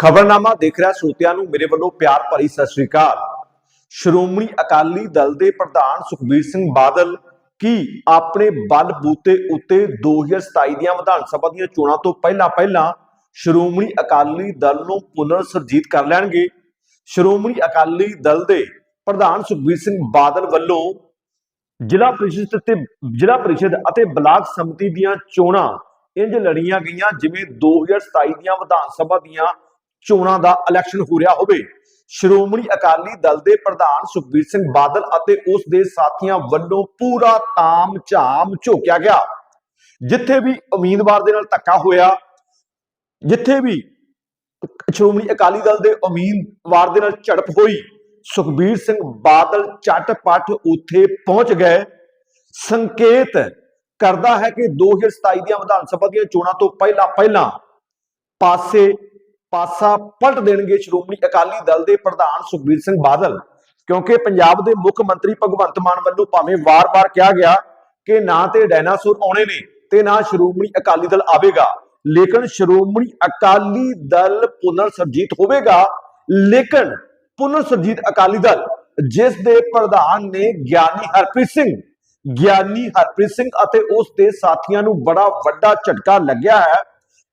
ਖਬਰਨਾਮਾ ਦੇਖ ਰਿਹਾ ਸਰੋਤਿਆਂ ਨੂੰ ਮੇਰੇ ਵੱਲੋਂ ਪਿਆਰ ਭਰੀ ਸਤਿ ਸ੍ਰੀ ਅਕਾਲ। ਸ਼੍ਰੋਮਣੀ ਅਕਾਲੀ ਦਲ ਦੇ ਪ੍ਰਧਾਨ ਸੁਖਬੀਰ ਸਿੰਘ ਬਾਦਲ ਕੀ ਆਪਣੇ ਬਲ ਬੂਤੇ ਉੱਤੇ 2027 ਦੀਆਂ ਵਿਧਾਨ ਸਭਾ ਦੀਆਂ ਚੋਣਾਂ ਤੋਂ ਪਹਿਲਾਂ ਪਹਿਲਾਂ ਸ਼੍ਰੋਮਣੀ ਅਕਾਲੀ ਦਲ ਨੂੰ ਪੁਨਰ ਸਰਜੀਤ ਕਰ ਲੈਣਗੇ? ਸ਼੍ਰੋਮਣੀ ਅਕਾਲੀ ਦਲ ਦੇ ਪ੍ਰਧਾਨ ਸੁਖਬੀਰ ਸਿੰਘ ਬਾਦਲ ਵੱਲੋਂ ਜ਼ਿਲ੍ਹਾ ਪ੍ਰੀਸ਼ਦ ਤੇ ਜ਼ਿਲ੍ਹਾ ਪ੍ਰੀਸ਼ਦ ਅਤੇ ਬਲਾਕ ਸਮਿਤੀ ਦੀਆਂ ਚੋਣਾਂ ਇੰਜ ਲੜੀਆਂ ਗਈਆਂ ਜਿਵੇਂ 2027 ਦੀਆਂ ਵਿਧਾਨ ਸਭਾ ਦੀਆਂ ਚੋਣਾਂ ਦਾ ਇਲੈਕਸ਼ਨ ਹੋ ਰਿਹਾ ਹੋਵੇ। ਸ਼੍ਰੋਮਣੀ ਅਕਾਲੀ ਦਲ ਦੇ ਪ੍ਰਧਾਨ ਸੁਖਬੀਰ ਸਿੰਘ ਬਾਦਲ ਅਤੇ ਉਸ ਦੇ ਸਾਥੀਆਂ ਵੱਲੋਂ ਪੂਰਾ ਤਾਮ ਝਾਮ ਝੋਕਿਆ ਗਿਆ। ਜਿੱਥੇ ਵੀ ਉਮੀਦਵਾਰ ਦੇ ਨਾਲ ਧੱਕਾ ਹੋਇਆ, ਜਿੱਥੇ ਵੀ ਸ਼੍ਰੋਮਣੀ ਅਕਾਲੀ ਦਲ ਦੇ ਉਮੀਦਵਾਰ ਦੇ ਨਾਲ ਝੜਪ ਹੋਈ, ਸੁਖਬੀਰ ਸਿੰਘ ਬਾਦਲ ਝਟਪਟ ਉੱਥੇ ਪਹੁੰਚ ਗਏ। ਸੰਕੇਤ ਕਰਦਾ ਹੈ ਕਿ 2027 ਦੀਆਂ ਵਿਧਾਨ ਸਭਾ ਦੀਆਂ ਚੋਣਾਂ ਤੋਂ ਪਹਿਲਾਂ ਪਹਿਲਾਂ ਪਾਸੇ ਪਾਸਾ ਪਲਟ ਦੇਣਗੇ ਸ਼੍ਰੋਮਣੀ ਅਕਾਲੀ ਦਲ ਦੇ ਪ੍ਰਧਾਨ ਸੁਖਬੀਰ ਸਿੰਘ ਬਾਦਲ। ਕਿਉਂਕਿ ਪੰਜਾਬ ਦੇ ਮੁੱਖ ਮੰਤਰੀ ਭਗਵੰਤ ਮਾਨ ਵੱਲੋਂ ਭਾਵੇਂ ਵਾਰ-ਵਾਰ ਕਿਹਾ ਗਿਆ ਕਿ ਨਾ ਤੇ ਡਾਇਨਾਸੌਰ ਆਉਣੇ ਨੇ ਤੇ ਨਾ ਸ਼੍ਰੋਮਣੀ ਅਕਾਲੀ ਦਲ ਆਵੇਗਾ। ਲੇਕਿਨ ਸ਼੍ਰੋਮਣੀ ਅਕਾਲੀ ਦਲ ਪੁਨਰ ਸਰਜੀਤ ਹੋਵੇਗਾ। ਲੇਕਿਨ ਪੁਨਰ ਸਰਜੀਤ ਅਕਾਲੀ ਦਲ, ਜਿਸ ਦੇ ਪ੍ਰਧਾਨ ਨੇ ਗਿਆਨੀ ਹਰਪ੍ਰੀਤ ਸਿੰਘ, ਗਿਆਨੀ ਹਰਪ੍ਰੀਤ ਸਿੰਘ ਅਤੇ ਉਸ ਦੇ ਸਾਥੀਆਂ ਨੂੰ ਬੜਾ ਵੱਡਾ ਝਟਕਾ ਲੱਗਿਆ ਹੈ।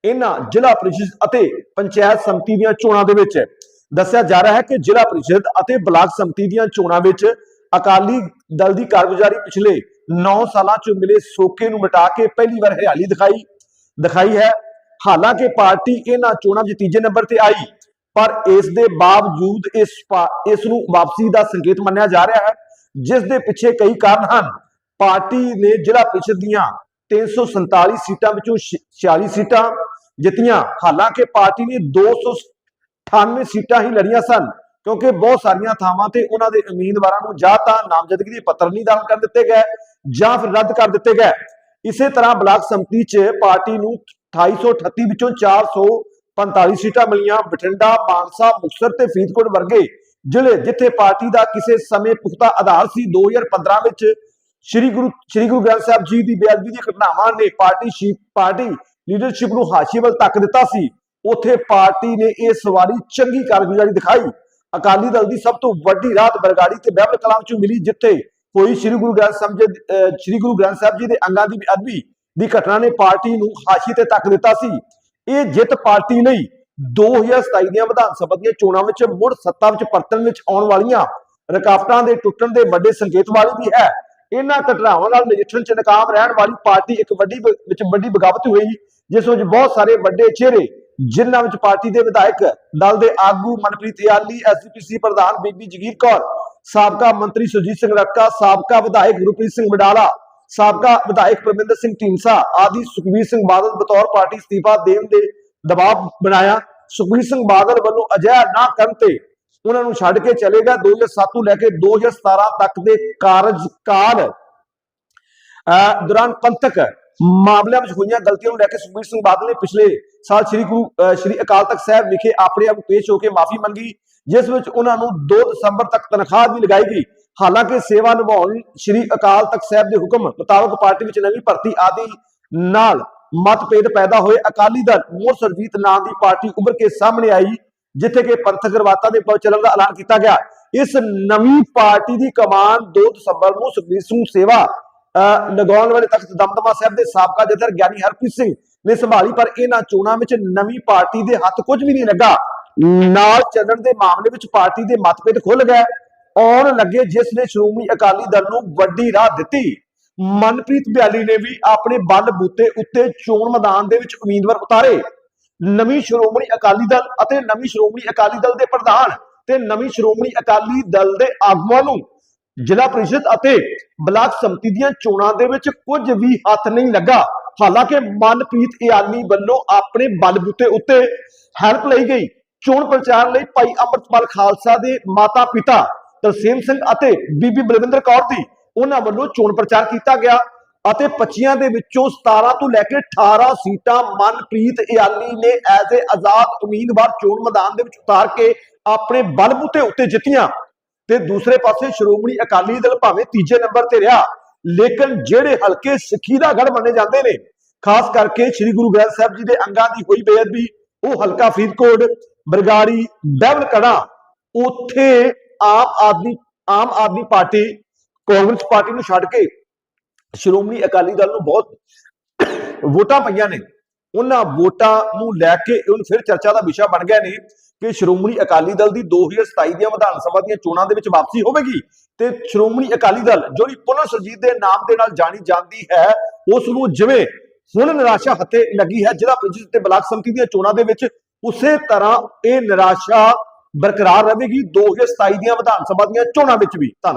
ਇਹਨਾਂ ਜ਼ਿਲ੍ਹਾ ਪ੍ਰੀਸ਼ਦ ਅਤੇ ਪੰਚਾਇਤ ਸਮਿਤੀ ਦੀਆਂ ਚੋਣਾਂ ਦੇ ਵਿੱਚ ਦੱਸਿਆ ਜਾ ਰਿਹਾ ਹੈ ਕਿ ਜ਼ਿਲ੍ਹਾ ਪ੍ਰੀਸ਼ਦ ਅਤੇ ਬਲਾਕ ਸਮਿਤੀ ਦੀਆਂ ਚੋਣਾਂ ਵਿੱਚ ਅਕਾਲੀ ਦਲ ਦੀ ਕਾਰਗੁਜ਼ਾਰੀ ਪਿਛਲੇ 9 ਸਾਲਾਂ 'ਚ ਮਿਲੇ ਸੋਕੇ ਨੂੰ ਮਿਟਾ ਕੇ ਪਹਿਲੀ ਵਾਰ ਹਰਿਆਲੀ ਦਿਖਾਈ ਦਿਖਾਈ ਹੈ। ਹਾਲਾਂਕਿ ਪਾਰਟੀ ਇਹਨਾਂ ਚੋਣਾਂ ਵਿੱਚ ਤੀਜੇ ਨੰਬਰ ਤੇ ਆਈ, ਪਰ ਇਸ ਦੇ ਬਾਵਜੂਦ ਇਸ ਪਾ- ਇਸ ਨੂੰ ਵਾਪਸੀ ਦਾ ਸੰਕੇਤ ਮੰਨਿਆ ਜਾ ਰਿਹਾ ਹੈ, ਜਿਸ ਦੇ ਪਿੱਛੇ ਕਈ ਕਾਰਨ ਹਨ। ਪਾਰਟੀ ਨੇ ਜ਼ਿਲ੍ਹਾ ਪ੍ਰੀਸ਼ਦ ਦੀਆਂ 347 ਸੀਟਾਂ ਵਿੱਚੋਂ 46 ਸੀਟਾਂ ਜਿੱਤੀਆਂ। ਹਾਲਾਂਕਿ ਪਾਰਟੀ ਨੇ 298 ਸੀਟਾਂ ਹੀ ਲੜੀਆਂ ਸਨ, ਕਿਉਂਕਿ ਬਹੁਤ ਸਾਰੀਆਂ ਥਾਵਾਂ ਤੇ ਉਹਨਾਂ ਦੇ ਉਮੀਦਵਾਰਾਂ ਨੂੰ ਜਾਂ ਤਾਂ ਨਾਮਜ਼ਦਗੀ ਦੇ ਪੱਤਰ ਨਹੀਂ ਦਾਖਲ ਕਰ ਦਿੱਤੇ ਗਏ ਜਾਂ ਫਿਰ ਰੱਦ ਕਰ ਦਿੱਤੇ ਗਏ। ਇਸੇ ਤਰ੍ਹਾਂ ਬਲਾਕ ਸੰਮਤੀ 'ਚ ਪਾਰਟੀ ਨੂੰ 2838 ਵਿੱਚੋਂ 445 ਸੀਟਾਂ ਮਿਲੀਆਂ। ਬਠਿੰਡਾ, ਮਾਨਸਾ, ਮੁਕਤਸਰ ਤੇ ਫਰੀਦਕੋਟ ਵਰਗੇ ਜ਼ਿਲ੍ਹੇ ਜਿੱਥੇ ਪਾਰਟੀ ਦਾ ਕਿਸੇ ਸਮੇਂ ਪੁਖਤਾ ਆਧਾਰ ਸੀ 2015 ਵਿੱਚ ਸ੍ਰੀ ਗੁਰੂ ਸ੍ਰੀ ਗੁਰੂ ਗ੍ਰੰਥ ਸਾਹਿਬ ਜੀ ਦੀ ਬੇਅਦਬੀ ਦੀਆਂ ਘਟਨਾਵਾਂ ਨੇ ਪਾਰਟੀ ਸ਼ੀ ਪਾਰਟੀ ਲੀਡਰਸ਼ਿਪ ਨੂੰ ਹਾਸ਼ੀਏ ਵੱਲ ਤੱਕ ਦਿੱਤਾ ਸੀ। ਉਥੇ ਪਾਰਟੀ ਨੇ ਇਸ ਵਾਰੀ ਚੰਗੀ ਕਾਰਗੁਜ਼ਾਰੀ ਦਿਖਾਈ। ਅਕਾਲੀ ਦਲ ਦੀ ਸਭ ਤੋਂ ਵੱਡੀ ਰਾਤ ਬਰਗਾੜੀ ਤੇ ਬਹਿਬਲ ਕਲਾਮ ਚੋਂ ਮਿਲੀ, ਜਿੱਥੇ ਹੋਈ ਸ੍ਰੀ ਗੁਰੂ ਗ੍ਰੰਥ ਸਾਹਿਬ ਜੀ ਸ੍ਰੀ ਗੁਰੂ ਗ੍ਰੰਥ ਸਾਹਿਬ ਜੀ ਦੇ ਅੰਗਾਂ ਦੀ ਬੇਅਦਬੀ ਦੀ ਘਟਨਾ ਨੇ ਪਾਰਟੀ ਨੂੰ ਹਾਸ਼ੀ ਤੇ ਤੱਕ ਦਿੱਤਾ ਸੀ। ਇਹ ਜਿੱਤ ਪਾਰਟੀ ਲਈ 2027 ਦੀਆਂ ਵਿਧਾਨ ਸਭਾ ਦੀਆਂ ਚੋਣਾਂ ਵਿੱਚ ਮੁੜ ਸੱਤਾ ਵਿੱਚ ਪਰਤਣ ਵਿੱਚ ਆਉਣ ਵਾਲੀਆਂ ਰੁਕਾਵਟਾਂ ਦੇ ਟੁੱਟਣ ਦੇ ਵੱਡੇ ਸੰਕੇਤ ਵਾਲੀ ਵੀ ਹੈ। ਇਹਨਾਂ ਘਟਨਾਵਾਂ ਨਾਲ ਨਜਿੱਠਣ ਚ ਨਾਕਾਮ ਰਹਿਣ ਵਾਲੀ ਪਾਰਟੀ ਇੱਕ ਵੱਡੀ ਵਿੱਚ ਵੱਡੀ ਬਗਾਵਤ ਹੋਈ, ਜਿਸ ਵਿੱਚ ਬਹੁਤ ਸਾਰੇ ਵੱਡੇ ਚਿਹਰੇ, ਜਿਨ੍ਹਾਂ ਵਿੱਚ ਪਾਰਟੀ ਦੇ ਵਿਧਾਇਕ ਦਲ ਦੇ ਆਗੂ ਮਨਪ੍ਰੀਤ ਇਆਲੀ ਐਸਜੀਪੀਸੀ ਪ੍ਰਧਾਨ ਬੀਬੀ ਜਗੀਰ ਕੌਰ, ਸਾਬਕਾ ਮੰਤਰੀ ਸੁਰਜੀਤ ਸਿੰਘ ਰੱਕਾ ਸਾਬਕਾ ਵਿਧਾਇਕ ਗੁਰਪ੍ਰੀਤ ਸਿੰਘ ਵਡਾਲਾ, ਸਾਬਕਾ ਵਿਧਾਇਕ ਪਰਮਿੰਦਰ ਸਿੰਘ ਢੀਂਡਸਾ ਆਦਿ ਸੁਖਬੀਰ ਸਿੰਘ ਬਾਦਲ ਬਤੌਰ ਪਾਰਟੀ ਅਸਤੀਫਾ ਦੇਣ ਦੇ ਦਬਾਅ ਬਣਾਇਆ। ਸੁਖਬੀਰ ਸਿੰਘ ਬਾਦਲ ਵੱਲੋਂ ਅਜਿਹਾ ਨਾ ਕਰਨ ਤੇ ਉਹਨਾਂ ਨੂੰ ਛੱਡ ਕੇ ਚਲੇਗਾ। 2007 ਤੋਂ ਲੈ ਕੇ 2017 ਤੱਕ ਦੇ ਕਾਰਜਕਾਲ ਦੌਰਾਨ ਪੰਥਕ ਮਾਮਲਿਆਂ ਵਿੱਚ ਹੋਈਆਂ ਗਲਤੀਆਂ ਨੂੰ ਲੈ ਕੇ ਸੁਖਬੀਰ ਸਿੰਘ ਬਾਦਲ ਨੇ ਪਿਛਲੇ ਸਾਲ ਸ੍ਰੀ ਗੁਰੂ ਸ੍ਰੀ ਅਕਾਲ ਤਖਤ ਸਾਹਿਬ ਵਿਖੇ ਆਪਣੇ ਆਪ ਪੇਸ਼ ਹੋ ਕੇ ਮਾਫੀ ਮੰਗੀ, ਜਿਸ ਵਿੱਚ ਉਹਨਾਂ ਨੂੰ 2 ਦਸੰਬਰ ਤੱਕ ਤਨਖਾਹ ਵੀ ਲਗਾਈ ਗਈ। ਹਾਲਾਂਕਿ ਸੇਵਾ ਨਿਭਾਉਣ ਸ੍ਰੀ ਅਕਾਲ ਤਖਤ ਸਾਹਿਬ ਦੇ ਹੁਕਮ ਮੁਤਾਬਕ ਪਾਰਟੀ ਵਿੱਚ ਨਵੀਂ ਭਰਤੀ ਆਦਿ ਨਾਲ ਮਤਭੇਦ ਪੈਦਾ ਹੋਏ। ਅਕਾਲੀ ਦਲ ਮੋਰ ਸਰਜੀਤ ਨਾਂ ਦੀ ਪਾਰਟੀ ਉੱਭਰ ਕੇ ਸਾਹਮਣੇ ਆਈ। ਜਿੱਥੇ ਕਿ ਪੰਥਕ ਗਰਵਾਤਾ ਦੇ ਚੱਲਣ ਦਾ ਐਲਾਨ ਕੀਤਾ ਗਿਆ। ਇਸ ਨਵੀਂ ਪਾਰਟੀ ਦੀ ਕਮਾਨ 2 ਦਸੰਬਰ ਨੂੰ ਸੁਖਬੀਰ ਸਿੰਘ ਸੇਵਾ ਲਗਾਉਣ ਵਾਲੇ ਤਖਤ ਦਮਦਮਾ ਸਾਹਿਬ ਦੇ ਸਾਬਕਾ ਜਥੇਦਾਰ ਗਿਆਨੀ ਹਰਪ੍ਰੀਤ ਸਿੰਘ ਨੇ ਸੰਭਾਲੀ, ਪਰ ਇਹਨਾਂ ਚੋਣਾਂ ਵਿੱਚ ਨਵੀਂ ਪਾਰਟੀ ਦੇ ਹੱਥ ਕੁਝ ਵੀ ਨਹੀਂ ਲੱਗਾ। ਨਾਲ ਚੱਲਣ ਦੇ ਮਾਮਲੇ ਵਿੱਚ ਪਾਰਟੀ ਦੇ ਮਤਭੇਦ ਖੁੱਲ ਗਏ। ਆਉਣ ਲੱਗੇ ਜਿਸ ਨੇ ਸ਼੍ਰੋਮਣੀ ਅਕਾਲੀ ਦਲ ਨੂੰ ਵੱਡੀ ਰਾਹ ਦਿੱਤੀ। ਮਨਪ੍ਰੀਤ ਬਿਆਲੀ ਨੇ ਵੀ ਆਪਣੇ ਬਲ ਬੂਤੇ ਉੱਤੇ ਚੋਣ ਮੈਦਾਨ ਦੇ ਵਿੱਚ ਉਮੀਦਵਾਰ ਉਤਾਰੇ। ਨਵੀਂ ਸ਼੍ਰੋਮਣੀ ਅਕਾਲੀ ਦਲ ਅਤੇ ਨਵੀਂ ਸ਼੍ਰੋਮਣੀ ਅਕਾਲੀ ਦਲ ਦੇ ਪ੍ਰਧਾਨ ਤੇ ਨਵੀਂ ਸ਼੍ਰੋਮਣੀ ਅਕਾਲੀ ਦਲ ਦੇ ਆਗੂਆਂ ਨੂੰ ਜ਼ਿਲ੍ਹਾ ਪ੍ਰੀਸ਼ਦ ਅਤੇ ਬਲਾਕ ਸੰਮਤੀ ਦੀਆਂ ਚੋਣਾਂ ਦੇ ਵਿੱਚ ਕੁਝ ਵੀ ਹੱਥ ਨਹੀਂ ਲੱਗਾ। ਹਾਲਾਂਕਿ ਮਨਪ੍ਰੀਤ ਇਆਲੀ ਵੱਲੋਂ ਆਪਣੇ ਬਲਬੂਤੇ ਉੱਤੇ ਹੈਲਪ ਲਈ ਗਈ। ਚੋਣ ਪ੍ਰਚਾਰ ਲਈ ਭਾਈ ਅੰਮ੍ਰਿਤਪਾਲ ਖਾਲਸਾ ਦੇ ਮਾਤਾ ਪਿਤਾ ਤਰਸੇਮ ਸਿੰਘ ਅਤੇ ਬੀਬੀ ਬਲਵਿੰਦਰ ਕੌਰ ਦੀ ਉਹਨਾਂ ਵੱਲੋਂ ਚੋਣ ਪ੍ਰਚਾਰ ਕੀਤਾ ਗਿਆ। ਅਤੇ 25 ਦੇ ਵਿੱਚੋਂ 17 ਤੋਂ ਲੈ ਕੇ 18 ਸੀਟਾਂ ਮਨਪ੍ਰੀਤ ਇਆਲੀ ਨੇ ਐਜ਼ ਏ ਆਜ਼ਾਦ ਉਮੀਦਵਾਰ ਚੋਣ ਮੈਦਾਨ ਦੇ ਵਿੱਚ ਉਤਾਰ ਕੇ ਆਪਣੇ ਬਲਬੂਤੇ ਉੱਤੇ ਜਿੱਤੀਆਂ। ਤੇ ਦੂਸਰੇ ਪਾਸੇ ਸ਼੍ਰੋਮਣੀ ਅਕਾਲੀ ਦਲ ਭਾਵੇਂ ਤੀਜੇ ਨੰਬਰ ਤੇ ਰਿਹਾ, ਲੇਕਿਨ ਜਿਹੜੇ ਹਲਕੇ ਸਿੱਖੀ ਦਾ ਗੜ ਮੰਨੇ ਜਾਂਦੇ ਨੇ, ਖਾਸ ਕਰਕੇ ਸ੍ਰੀ ਗੁਰੂ ਗ੍ਰੰਥ ਸਾਹਿਬ ਜੀ ਦੇ ਅੰਗਾਂ ਦੀ ਹੋਈ ਬੇਅਦਬੀ, ਉਹ ਹਲਕਾ ਫਰੀਦਕੋਟ, ਬਰਗਾੜੀ ਡਬਲ ਉੱਥੇ ਆਮ ਆਦਮੀ ਆਮ ਆਦਮੀ ਪਾਰਟੀ ਕਾਂਗਰਸ ਪਾਰਟੀ ਨੂੰ ਛੱਡ ਕੇ ਸ਼੍ਰੋਮਣੀ ਅਕਾਲੀ ਦਲ ਨੂੰ ਬਹੁਤ ਵੋਟਾਂ ਪਈਆਂ ਨੇ। ਉਹਨਾਂ ਵੋਟਾਂ ਨੂੰ ਲੈ ਕੇ ਹੁਣ ਫਿਰ ਚਰਚਾ ਦਾ ਵਿਸ਼ਾ ਬਣ ਗਿਆ ਨੇ ਕਿ ਸ਼੍ਰੋਮਣੀ ਅਕਾਲੀ ਦਲ ਦੀ 2027 ਦੀਆਂ ਵਿਧਾਨ ਸਭਾ ਦੀਆਂ ਚੋਣਾਂ ਦੇ ਵਿੱਚ ਵਾਪਸੀ ਹੋਵੇਗੀ ਤੇ ਸ਼੍ਰੋਮਣੀ ਅਕਾਲੀ ਦਲ ਜਿਹੜੀ ਪੁਨਰ ਸਰਜੀਤ ਦੇ ਨਾਮ ਦੇ ਨਾਲ ਜਾਣੀ ਜਾਂਦੀ ਹੈ ਉਸ ਨੂੰ ਜਿਵੇਂ ਹੁਣ ਨਿਰਾਸ਼ਾ ਹੱਥੇ ਲੱਗੀ ਹੈ, ਜ਼ਿਲ੍ਹਾ ਪ੍ਰੀਸ਼ਦ ਤੇ ਬਲਾਕ ਸਮਿਤੀ ਦੀਆਂ ਚੋਣਾਂ ਦੇ ਵਿੱਚ, ਉਸੇ ਤਰ੍ਹਾਂ ਇਹ ਨਿਰਾਸ਼ਾ ਬਰਕਰਾਰ ਰਹੇਗੀ 2027 ਦੀਆਂ ਵਿਧਾਨ ਸਭਾ ਦੀਆਂ ਚੋਣਾਂ ਵਿੱਚ ਵੀ। ਧੰਨਵਾਦ।